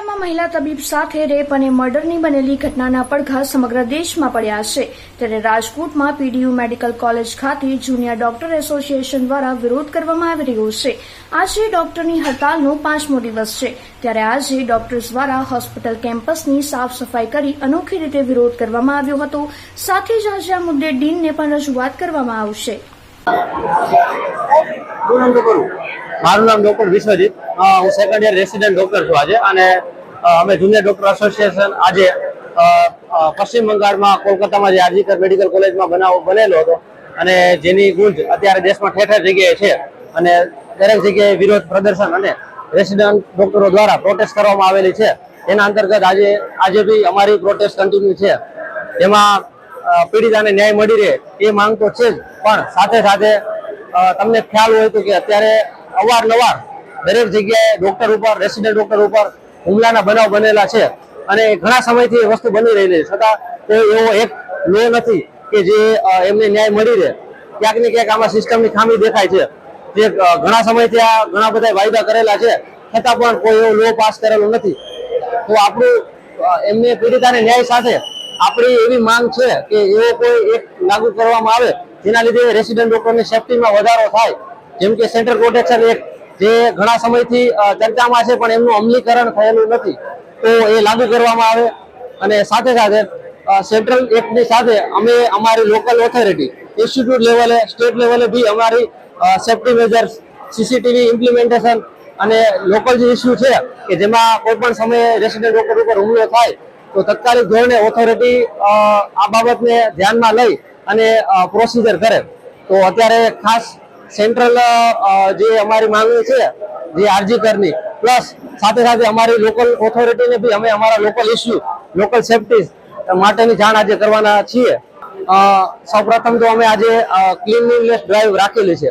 વડોદરામાં મહિલા તબીબ સાથે રેપ અને મર્ડરની બનેલી ઘટનાના પડઘા સમગ્ર દેશમાં પડ્યા છે. ત્યારે રાજકોટમાં પીડીયુ મેડિકલ કોલેજ ખાતે જુનિયર ડોક્ટર એસોસિએશન દ્વારા વિરોધ કરવામાં આવી રહ્યો છે. આજે ડોક્ટરની હડતાલનો પાંચમો દિવસ છે. ત્યારે આજે ડોક્ટર્સ દ્વારા હોસ્પિટલ કેમ્પસની સાફ સફાઈ કરી અનોખી રીતે વિરોધ કરવામાં આવ્યો હતો. સાથે જ આજે આ મુદ્દે ડીનને પણ રજૂઆત કરવામાં આવશે. શું નામ તો કરું મારું નામ ડોક્ટર વિશ્વજીત. હું સેકન્ડ યર રેસિડેન્ટ ડોક્ટર છું આજે અને અમે જુનિયર ડોક્ટર એસોસિએશન આજે પશ્ચિમ બંગાળમાં, કોલકાતામાં જે આરજીકર મેડિકલ કોલેજમાં બનાવ, બનેલો હતો અને જેની ગુંજ અત્યારે દેશમાં ઠેર ઠેર જગ્યાએ છે અને દરેક જગ્યાએ વિરોધ પ્રદર્શન અને રેસિડેન્ટ ડોક્ટરો દ્વારા પ્રોટેસ્ટ કરવામાં આવેલી છે. એના અંતર્ગત આજે આજે બી અમારી પ્રોટેસ્ટ કન્ટિન્યુ છે. એમાં પીડિતાને ન્યાય મળી રહે એ માંગ તો છે જ, પણ સાથે સાથે તમને ખ્યાલ હોય તો કે અત્યારે અવારનવાર દરેક જગ્યાએ ડોક્ટર ઉપર રેસિડેન્ટ ડોક્ટર ઉપર હુમલાના બનાવ બનેલા છે અને ઘણા સમયથી એ વસ્તુ બની રહેલી છે. છતાં કોઈ એવો એક લો નથી કે જે એમને ન્યાય મળી રહે. ક્યાંક ને ક્યાંક આમાં સિસ્ટમની ખામી દેખાય છે. જે ઘણા સમયથી આ ઘણા બધા વાયદા કરેલા છે. છતાં પણ કોઈ એવો લો પાસ કરેલો નથી. તો આપણું એમને પીડિતાને ન્યાય સાથે આપણી એવી માંગ છે કે એવો કોઈ એક લાગુ કરવામાં આવે જેના લીધે રેસિડેન્ટ ડોક્ટરની સેફટીમાં વધારો થાય. જેમ કે સેન્ટ્રલ પ્રોટેક્શન એક્ટ જે ઘણા સમયથી ચર્ચામાં છે, પણ એમનું અમલીકરણ થયેલું નથી. તો એ લાગુ કરવામાં આવે અને સાથે સાથે સેન્ટ્રલ એક્ટની સાથે અમે અમારી લોકલ ઓથોરિટી ઇન્સ્ટિટ્યૂટ લેવલે સ્ટેટ લેવલે બી અમારી સેફટી મેજર્સ સીસીટીવી ઇમ્પ્લિમેન્ટેશન અને લોકલ જે ઇસ્યુ છે, કે જેમાં કોઈ પણ સમયે રેસિડેન્ટ ડોક્ટર ઉપર હુમલો થાય, તો તત્કાલિક ધોરણે ઓથોરિટી આ બાબતને ધ્યાનમાં લઈ અને પ્રોસિજર કરે. તો અત્યારે ખાસ સેન્ટ્રલ જે અમારી માંગણી છે, જે આરજી કરની પ્લસ સાથે સાથે અમારી લોકલ ઓથોરિટીને બી અમે અમારા લોકલ ઇસ્યુ લોકલ સેફટી માટેની જાણ આજે કરવાના છીએ. સૌપ્રથમ તો અમે આજે ક્લીનલીનેસ ડ્રાઈવ રાખેલી છે.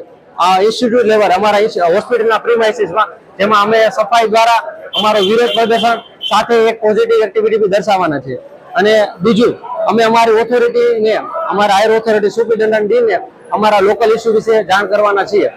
ઇન્સ્ટિટ્યૂટ લેવલ અમારા હોસ્પિટલના પ્રીમાઇસીસમાં જેમાં અમે સફાઈ દ્વારા અમારો વિરોધ પ્રદર્શન સાથે એક પોઝિટિવ એક્ટિવિટી બી દર્શાવવાના છે. અને બીજું, અમે અમારી ઓથોરિટીને અમારા હાયર ઓથોરિટી સુપ્રિન્ટેન્ડન્ટ ડીને અમારા લોકલ ઇસ્યુ વિશે જાણ કરવાના છીએ.